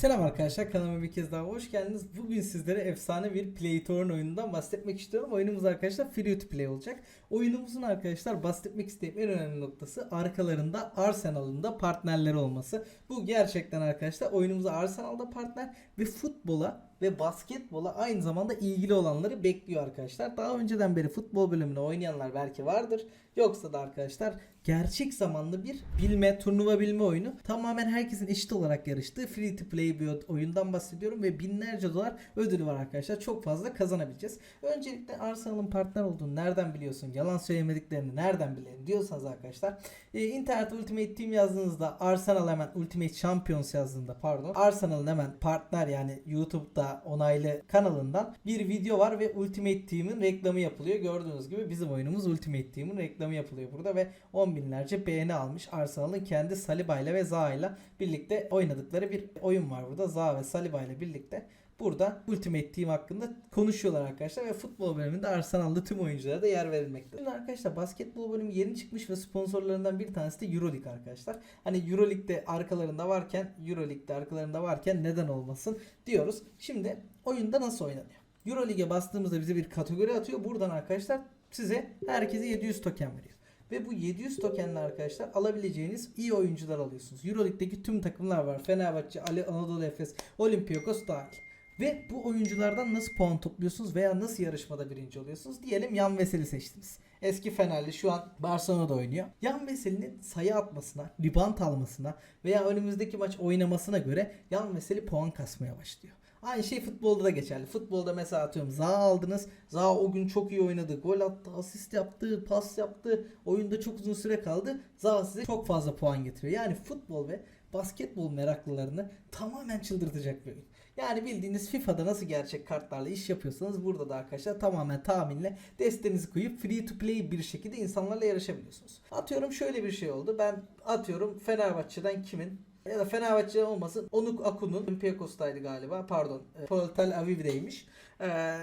Selam arkadaşlar kanalıma bir kez daha hoş geldiniz. Bugün sizlere efsane bir Play to Earn oyunundan bahsetmek istiyorum. Oyunumuz arkadaşlar Free to Play olacak. Oyunumuzun arkadaşlar bahsetmek istediğim en önemli noktası arkalarında Arsenal'ın da partnerleri olması. Bu gerçekten arkadaşlar oyunumuza Arsenal'da partner ve futbola ve basketbola aynı zamanda ilgili olanları bekliyor arkadaşlar. Daha önceden beri futbol bölümünü oynayanlar belki vardır. Yoksa da arkadaşlar gerçek zamanlı bir bilme, turnuva bilme oyunu. Tamamen herkesin eşit olarak yarıştığı free to play bir oyundan bahsediyorum ve binlerce dolar ödülü var arkadaşlar. Çok fazla kazanabileceğiz. Öncelikle Arsenal'ın partner olduğunu nereden biliyorsun? Yalan söylemediklerini nereden bilelim diyorsanız arkadaşlar. E, internet Ultimate Team yazdığınızda Arsenal hemen Ultimate Champions yazdığında pardon. Arsenal'ın hemen partner yani YouTube'da onaylı kanalından bir video var ve Ultimate Team'in reklamı yapılıyor. Gördüğünüz gibi bizim oyunumuz Ultimate Team'in reklamı yapılıyor burada ve 10 binlerce beğeni almış. Arsenal'ın kendi Saliba ile ve Zaha ile birlikte oynadıkları bir oyun var burada. Zaha ve Saliba ile birlikte burada Ultimate Team hakkında konuşuyorlar arkadaşlar ve futbol bölümünde Arsenal'lı tüm oyunculara da yer verilmekte. Şimdi arkadaşlar basketbol bölümü yeni çıkmış ve sponsorlarından bir tanesi de Euroleague arkadaşlar. Hani Euroleague'de arkalarında varken Euroleague'de arkalarında varken neden olmasın diyoruz. Şimdi oyunda nasıl oynanıyor? Euroleague'e bastığımızda bize bir kategori atıyor. Buradan arkadaşlar size herkese 700 token veriyor. Ve bu 700 tokenle arkadaşlar alabileceğiniz iyi oyuncular alıyorsunuz. Euroleague'deki tüm takımlar var. Fenerbahçe, Ali, Anadolu Efes, Olympiakos dahil. Ve bu oyunculardan nasıl puan topluyorsunuz veya nasıl yarışmada birinci oluyorsunuz? Diyelim Yan Veseli seçtiniz. Eski Fenerli şu an Barcelona'da oynuyor. Yan Veseli'nin sayı atmasına, rebound almasına veya önümüzdeki maç oynamasına göre Yan Veseli puan kasmaya başlıyor. Aynı şey futbolda da geçerli. Futbolda mesela atıyorum Zaha aldınız. Zaha o gün çok iyi oynadı. Gol attı, asist yaptı, pas yaptı. Oyunda çok uzun süre kaldı. Zaha size çok fazla puan getiriyor. Yani futbol ve basketbol meraklılarını tamamen çıldırtacak bir oyun. Yani bildiğiniz FIFA'da nasıl gerçek kartlarla iş yapıyorsanız burada da arkadaşlar tamamen tahminle destenizi koyup free to play bir şekilde insanlarla yarışabiliyorsunuz. Atıyorum şöyle bir şey oldu. Ben atıyorum Fenerbahçe'den kimin ya da Fenerbahçe olmasın Onuk Akun'un Olympiakos'taydı galiba pardon e, Tel Aviv'deymiş. Ee,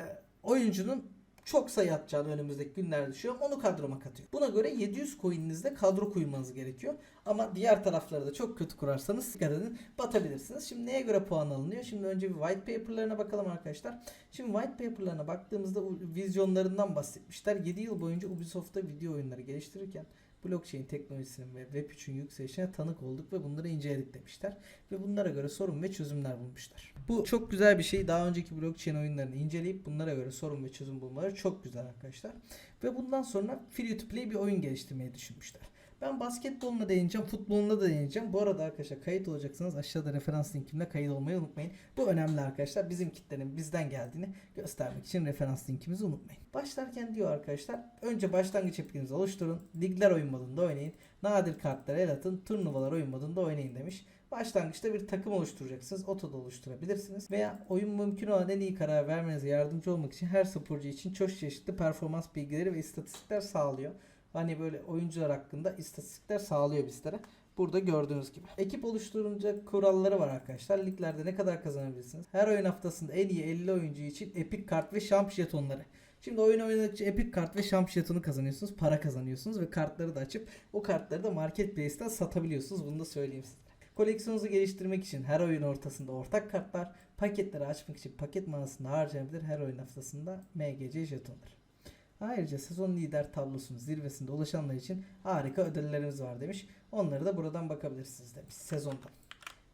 oyuncunun çok sayı atacağını önümüzdeki günlerde düşünüyorum. Onu kadroma katıyor. Buna göre 700 coin'inizde kadro kurmanız gerekiyor. Ama diğer tarafları da çok kötü kurarsanız dikkat edin batabilirsiniz. Şimdi neye göre puan alınıyor? Şimdi önce bir white paper'larına bakalım arkadaşlar. Şimdi white paper'larına baktığımızda vizyonlarından bahsetmişler. 7 yıl boyunca Ubisoft'ta video oyunları geliştirirken blockchain teknolojisinin ve Web3'ün yükselişine tanık olduk ve bunları inceledik demişler. Ve bunlara göre sorun ve çözümler bulmuşlar. Bu çok güzel bir şey. Daha önceki blockchain oyunlarını inceleyip bunlara göre sorun ve çözüm bulmaları çok güzel arkadaşlar. Ve bundan sonra free to play bir oyun geliştirmeyi düşünmüşler. Ben basketboluna değineceğim, futboluna da değineceğim. Bu arada arkadaşlar kayıt olacaksanız aşağıda referans linkimle kayıt olmayı unutmayın. Bu önemli arkadaşlar. Bizim kitlenin bizden geldiğini göstermek için referans linkimizi unutmayın. Başlarken diyor arkadaşlar önce başlangıç epikinizi oluşturun. Ligler oyun modunda oynayın. Nadir kartları el atın. Turnuvalar oyun modunda oynayın demiş. Başlangıçta bir takım oluşturacaksınız. Otoda oluşturabilirsiniz. Veya oyun mümkün olan en iyi karar vermenize yardımcı olmak için her sporcu için çok çeşitli performans bilgileri ve istatistikler sağlıyor. Hani böyle oyuncular hakkında istatistikler sağlıyor bizlere. Burada gördüğünüz gibi. Ekip oluşturunca kuralları var arkadaşlar. Liglerde ne kadar kazanabilirsiniz? Her oyun haftasında en iyi 50 oyuncu için epik kart ve şamp jetonları. Şimdi oyun oynadıkça epik kart ve şamp jetonu kazanıyorsunuz. Para kazanıyorsunuz ve kartları da açıp o kartları da marketplace'ten satabiliyorsunuz. Bunu da söyleyeyim size. Koleksiyonunuzu geliştirmek için her oyun ortasında ortak kartlar, paketleri açmak için paket manasında harcanabilir her oyun haftasında MGC jetonları. Ayrıca sezon lider tablosunun zirvesinde ulaşanlar için harika ödüllerimiz var demiş. Onları da buradan bakabilirsiniz demiş sezonda.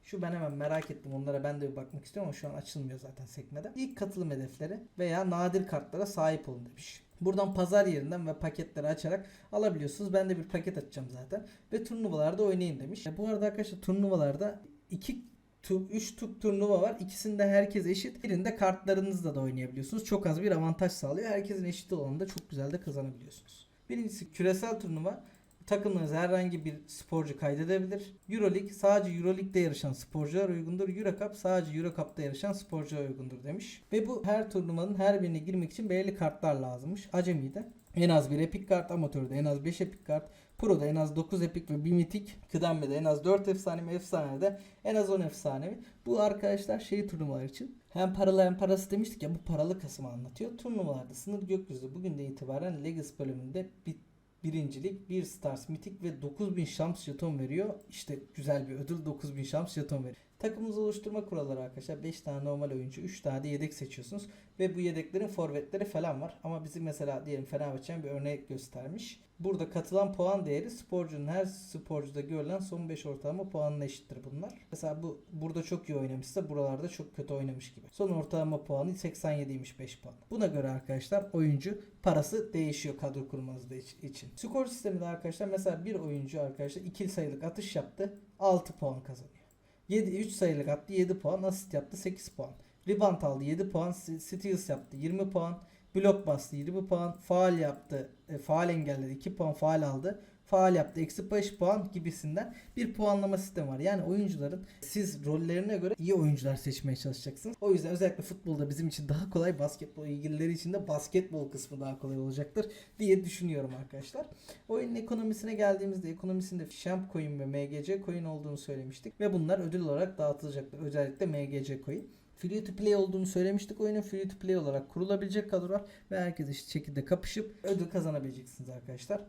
Şu ben hemen merak ettim onlara ben de bir bakmak istiyorum ama şu an açılmıyor zaten sekmede. İlk katılım hedefleri veya nadir kartlara sahip olun demiş. Buradan pazar yerinden ve paketleri açarak alabiliyorsunuz. Ben de bir paket açacağım zaten. Ve turnuvalarda oynayın demiş. E bu arada arkadaşlar turnuvalarda iki 3 tuk turnuva var. İkisinde herkes eşit. Birinde kartlarınızla da oynayabiliyorsunuz. Çok az bir avantaj sağlıyor. Herkesin eşit olanında çok güzel de kazanabiliyorsunuz. Birincisi küresel turnuva. Takımınız herhangi bir sporcu kaydedebilir. Euroleague sadece Euroleague'de yarışan sporcular uygundur. Eurocup sadece Eurocup'ta yarışan sporcular uygundur demiş. Ve bu her turnuvanın her birine girmek için belirli kartlar lazımmış. Acemi'de en az bir epik kart, amatörde en az 5 epik kart, Pro'da en az 9 epik ve 1 mitik, Kıdemme'de en az 4 efsanevi, efsanede en az 10 efsanevi. Bu arkadaşlar şey turnuvalar için hem paralı hem parası demiştik ya bu paralı kısmı anlatıyor. Turnuvalarda sınır gökyüzü bugünden itibaren Legacy bölümünde bir birincilik, bir Stars mitik ve 9000 şams jeton veriyor. İşte güzel bir ödül 9000 şams jeton veriyor. Takımınızı oluşturma kuralları arkadaşlar 5 tane normal oyuncu 3 tane de yedek seçiyorsunuz. Ve bu yedeklerin forvetleri falan var. Ama bizim mesela diyelim Fenerbahçe'nin bir örnek göstermiş. Burada katılan puan değeri sporcunun her sporcuda görülen son 5 ortalama puanına eşittir bunlar. Mesela bu burada çok iyi oynamışsa buralarda çok kötü oynamış gibi. Son ortalama puanı 87'ymiş 5 puan. Buna göre arkadaşlar oyuncu parası değişiyor kadro kurmanız için. Skor sisteminde arkadaşlar mesela bir oyuncu arkadaşlar 2 sayılık atış yaptı 6 puan kazanıyor. 7 3 sayılık attı 7 puan, asist yaptı 8 puan. Rebound aldı 7 puan, steals yaptı 20 puan, blok bastı 20 puan, faal yaptı, e, faal engelledi 2 puan faal aldı. Faal yaptı eksi 5 puan gibisinden bir puanlama sistemi var. Yani oyuncuların siz rollerine göre iyi oyuncular seçmeye çalışacaksınız. O yüzden özellikle futbolda bizim için daha kolay, basketbol ilgilileri için de basketbol kısmı daha kolay olacaktır diye düşünüyorum arkadaşlar. Oyunun ekonomisine geldiğimizde ekonomisinde Champ Coin ve MGC Coin olduğunu söylemiştik ve bunlar ödül olarak dağıtılacaktır. Özellikle MGC Coin. Free to play olduğunu söylemiştik. Oyunun free to play olarak kurulabilecek kadrolar ve herkes eşit şekilde kapışıp ödül kazanabileceksiniz arkadaşlar.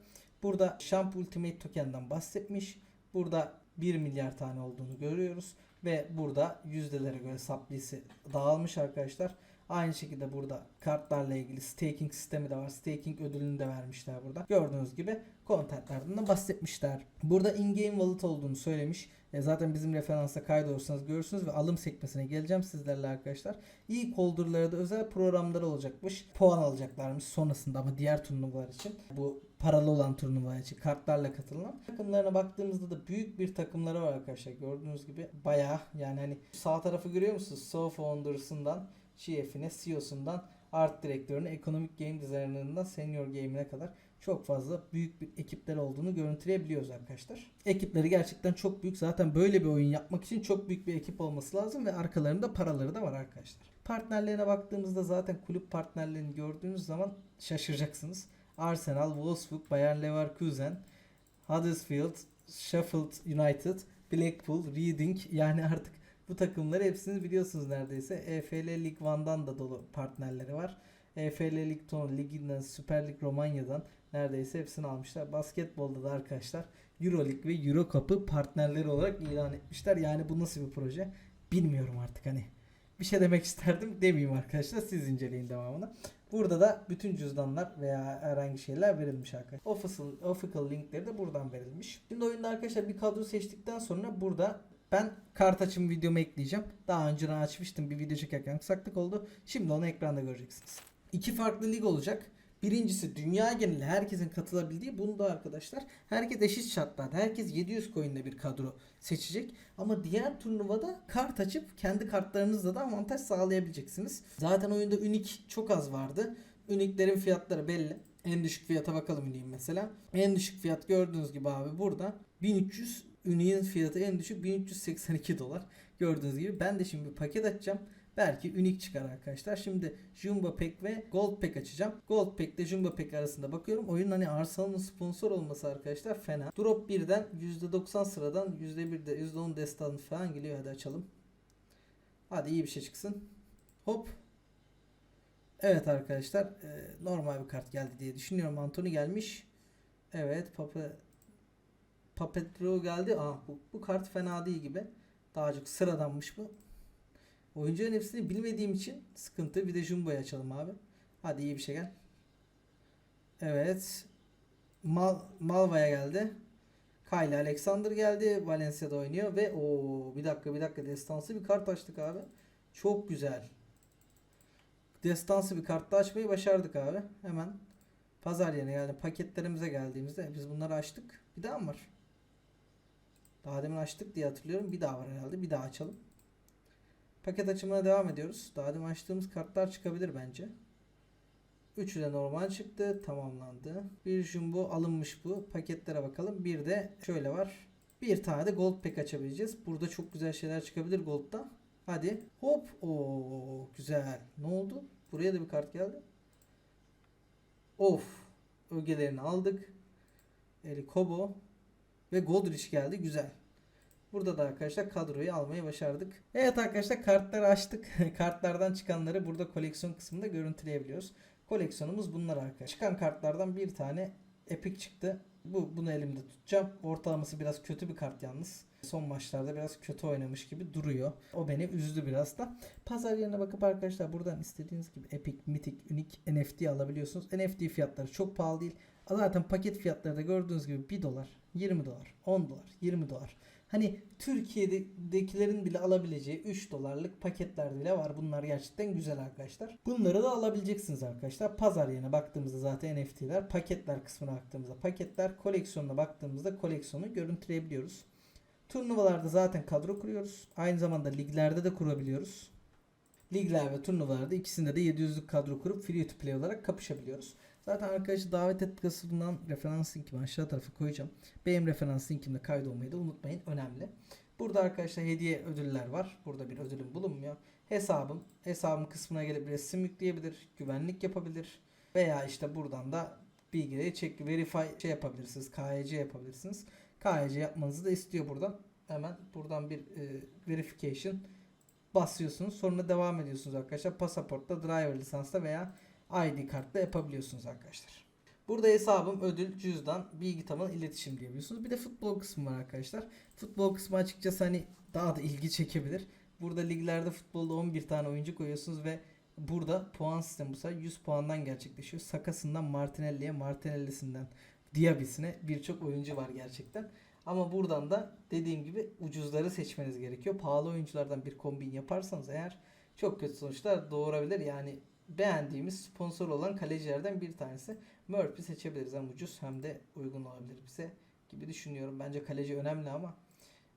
Burada Champ Ultimate Token'dan bahsetmiş. Burada 1 milyar tane olduğunu görüyoruz. Ve burada yüzdelere göre supply'si dağılmış arkadaşlar. Aynı şekilde burada kartlarla ilgili staking sistemi de var. Staking ödülünü de vermişler burada. Gördüğünüz gibi contentlerden de bahsetmişler. Burada in-game wallet olduğunu söylemiş. E, zaten bizim referansa kaydolursanız görürsünüz ve alım sekmesine geleceğim sizlerle arkadaşlar. İlk holder'lara da özel programları olacakmış. Puan alacaklarmış sonrasında ama diğer turnuvalar için. Bu paralı olan turnuvalar için kartlarla katılan. Takımlarına baktığımızda da büyük bir takımları var arkadaşlar. Gördüğünüz gibi bayağı yani hani sağ tarafı görüyor musunuz? So Founders'ından GF'ine, CEO'sundan art direktörüne, ekonomik game designer'ından senior game'ine kadar çok fazla büyük bir ekipler olduğunu görüntüleyebiliyoruz arkadaşlar. Ekipleri gerçekten çok büyük. Zaten böyle bir oyun yapmak için çok büyük bir ekip olması lazım ve arkalarında paraları da var arkadaşlar. Partnerlerine baktığımızda zaten kulüp partnerlerini gördüğünüz zaman şaşıracaksınız. Arsenal, Wolfsburg, Bayern Leverkusen, Huddersfield, Sheffield United, Blackpool, Reading yani artık bu takımları hepsini biliyorsunuz neredeyse. EFL Lig 1'dan da dolu partnerleri var. EFL Lig Ton Ligi'nden, Süper Lig Romanya'dan neredeyse hepsini almışlar. Basketbolda da arkadaşlar Euroleague ve Euro Cup'ı partnerleri olarak ilan etmişler. Yani bu nasıl bir proje bilmiyorum artık hani. Bir şey demek isterdim demeyeyim arkadaşlar. Siz inceleyin devamını. Burada da bütün cüzdanlar veya herhangi şeyler verilmiş arkadaşlar. Official, official linkleri de buradan verilmiş. Şimdi oyunda arkadaşlar bir kadro seçtikten sonra burada ben kart açım videomu ekleyeceğim. Daha önceden açmıştım bir video çekerken kısaklık oldu. Şimdi onu ekranda göreceksiniz. İki farklı lig olacak. Birincisi dünya geneli herkesin katılabildiği. Bunda arkadaşlar herkes eşit şartlarda. Herkes 700 coin'le bir kadro seçecek. Ama diğer turnuvada kart açıp kendi kartlarınızla da avantaj sağlayabileceksiniz. Zaten oyunda unik çok az vardı. Uniklerin fiyatları belli. En düşük fiyata bakalım Unik'in mesela. En düşük fiyat gördüğünüz gibi abi burada 1300 Unik'in fiyatı en düşük 1382 dolar. Gördüğünüz gibi ben de şimdi bir paket açacağım. Belki unik çıkar arkadaşlar. Şimdi Jumbo Pack ve Gold Pack açacağım. Gold Pack ile Jumbo Pack arasında bakıyorum. Oyun hani Arsenal'ın sponsor olması arkadaşlar fena. Drop 1'den %90 sıradan %1'de %10 destan falan geliyor. Hadi açalım. Hadi iyi bir şey çıksın. Hop. Evet arkadaşlar e, normal bir kart geldi diye düşünüyorum. Anthony gelmiş. Evet Papa Papetro geldi. Aa bu, bu kart fena değil gibi. Çok sıradanmış bu. Oyuncuların hepsini bilmediğim için sıkıntı. Bir de Jumbo'yu açalım abi. Hadi iyi bir şey gel. Evet. Mal Malva'ya geldi. Kyle Alexander geldi. Valencia'da oynuyor ve o bir dakika bir dakika destansı bir kart açtık abi. Çok güzel. Destansı bir kart da açmayı başardık abi. Hemen pazar yerine yani paketlerimize geldiğimizde biz bunları açtık. Bir daha mı var? Daha demin açtık diye hatırlıyorum. Bir daha var herhalde. Bir daha açalım. Paket açımına devam ediyoruz. Daha demin açtığımız kartlar çıkabilir bence. Üçü de normal çıktı. Tamamlandı. Bir jumbo alınmış bu. Paketlere bakalım. Bir de şöyle var. Bir tane de gold pack açabileceğiz. Burada çok güzel şeyler çıkabilir gold'da. Hadi. Hop. Oo güzel. Ne oldu? Buraya da bir kart geldi. Of. Ögelerini aldık. Eli Kobo ve Godrich geldi. Güzel. Burada da arkadaşlar kadroyu almayı başardık. Evet arkadaşlar kartları açtık. Kartlardan çıkanları burada koleksiyon kısmında görüntüleyebiliyoruz. Koleksiyonumuz bunlar arkadaşlar. Çıkan kartlardan bir tane Epic çıktı. Bu bunu elimde tutacağım. Ortalaması biraz kötü bir kart yalnız. Son maçlarda biraz kötü oynamış gibi duruyor. O beni üzdü biraz da. Pazar yerine bakıp arkadaşlar buradan istediğiniz gibi Epic, Mythic, Unique, NFT alabiliyorsunuz. NFT fiyatları çok pahalı değil. Zaten paket fiyatları da gördüğünüz gibi 1 dolar, 20 dolar, 10 dolar, 20 dolar. Hani Türkiye'dekilerin bile alabileceği 3 dolarlık paketler bile var. Bunlar gerçekten güzel arkadaşlar. Bunları da alabileceksiniz arkadaşlar. Pazar yerine baktığımızda zaten NFT'ler, paketler kısmına baktığımızda paketler, koleksiyonuna baktığımızda koleksiyonu görüntüleyebiliyoruz. Turnuvalarda zaten kadro kuruyoruz. Aynı zamanda liglerde de kurabiliyoruz. Ligler ve turnuvalarda ikisinde de 700'lük kadro kurup free to play olarak kapışabiliyoruz. Zaten arkadaşı davet et kısmından referans linkimi aşağı tarafa koyacağım. Benim referans linkimde kaydolmayı da unutmayın. Önemli. Burada arkadaşlar hediye ödüller var. Burada bir ödülüm bulunmuyor. Hesabım. Hesabım kısmına gelip resim yükleyebilir. Güvenlik yapabilir. Veya işte buradan da bilgileri çek, verify şey yapabilirsiniz. KYC yapabilirsiniz. KYC yapmanızı da istiyor buradan. Hemen buradan bir e, verification basıyorsunuz. Sonra devam ediyorsunuz arkadaşlar. Pasaportta, driver lisansla veya ID kartla yapabiliyorsunuz arkadaşlar. Burada hesabım, ödül, cüzdan, bilgi tabanı, iletişim diyebiliyorsunuz. Bir de futbol kısmı var arkadaşlar. Futbol kısmı açıkçası hani daha da ilgi çekebilir. Burada liglerde futbolda 11 tane oyuncu koyuyorsunuz ve burada puan sistemi bu sefer 100 puandan gerçekleşiyor. Sakasından Martinelli'ye, Martinelli'sinden Diaby'sine birçok oyuncu var gerçekten. Ama buradan da dediğim gibi ucuzları seçmeniz gerekiyor. Pahalı oyunculardan bir kombin yaparsanız eğer çok kötü sonuçlar doğurabilir. Yani beğendiğimiz sponsor olan kalecilerden bir tanesi. Murphy seçebiliriz. Hem ucuz hem de uygun olabilir bize gibi düşünüyorum. Bence kaleci önemli ama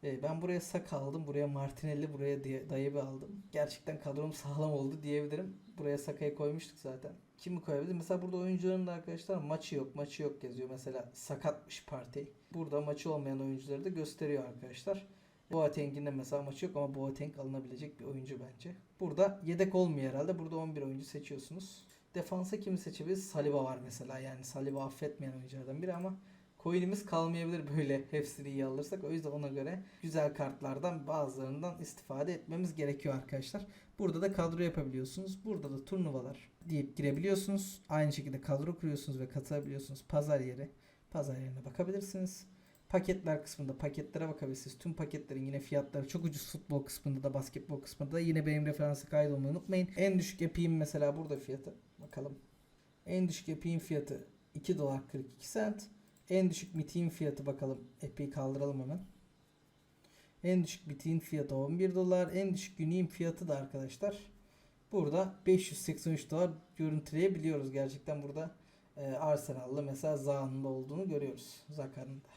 e, ben buraya Saka aldım. Buraya Martinelli, buraya Dayıbı aldım. Gerçekten kadrom sağlam oldu diyebilirim. Buraya Saka'yı koymuştuk zaten. Kimi koyabiliriz? Mesela burada oyuncuların da arkadaşlar maçı yok, maçı yok yazıyor. Mesela sakatmış parti. Burada maçı olmayan oyuncuları da gösteriyor arkadaşlar. Boateng'in de mesela maçı yok ama Boateng alınabilecek bir oyuncu bence. Burada yedek olmuyor herhalde. Burada 11 oyuncu seçiyorsunuz. Defansa kimi seçebiliriz? Saliba var mesela. Yani Saliba affetmeyen oyunculardan biri ama coin'imiz kalmayabilir böyle hepsini iyi alırsak. O yüzden ona göre güzel kartlardan bazılarından istifade etmemiz gerekiyor arkadaşlar. Burada da kadro yapabiliyorsunuz. Burada da turnuvalar deyip girebiliyorsunuz. Aynı şekilde kadro kuruyorsunuz ve katılabiliyorsunuz. Pazar yeri. Pazar yerine bakabilirsiniz. Paketler kısmında paketlere bakabilirsiniz. Tüm paketlerin yine fiyatları çok ucuz futbol kısmında da basketbol kısmında da yine benim referansı kaydolmayı unutmayın. En düşük epiğim mesela burada fiyatı. Bakalım. En düşük epiğin fiyatı 2 dolar 42 cent. En düşük mitiğin fiyatı bakalım. Epiği kaldıralım hemen. En düşük mitiğin fiyatı 11 dolar. En düşük güneyim fiyatı da arkadaşlar. Burada 583 dolar görüntüleyebiliyoruz. Gerçekten burada e, Arsenal'lı mesela Zaha'nın da olduğunu görüyoruz. Zaka'nın da.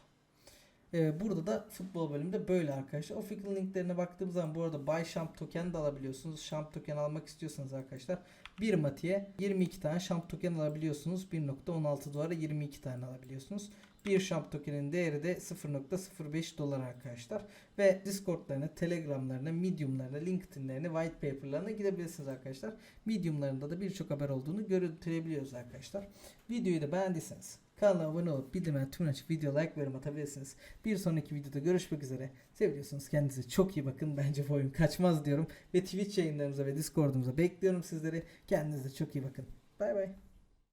Ee, burada da futbol bölümünde böyle arkadaşlar. Official linklerine baktığımız zaman bu arada Buy Champ token de alabiliyorsunuz. Champ token almak istiyorsanız arkadaşlar bir matiye 22 tane Champ token alabiliyorsunuz. 1.16 dolara 22 tane alabiliyorsunuz. Bir Champ tokenin değeri de 0.05 dolar arkadaşlar. Ve Discord'larına, Telegram'larına, Medium'larına, LinkedIn'lerine, White Paper'larına gidebilirsiniz arkadaşlar. Medium'larında da birçok haber olduğunu görüntüleyebiliyoruz arkadaşlar. Videoyu da beğendiyseniz Kanala abone olup bildirimleri tüm açıp video like ve yorum atabilirsiniz. Bir sonraki videoda görüşmek üzere. Seviyorsunuz kendinize çok iyi bakın. Bence bu oyun kaçmaz diyorum. Ve Twitch yayınlarımıza ve Discord'umuza bekliyorum sizleri. Kendinize çok iyi bakın. Bay bay.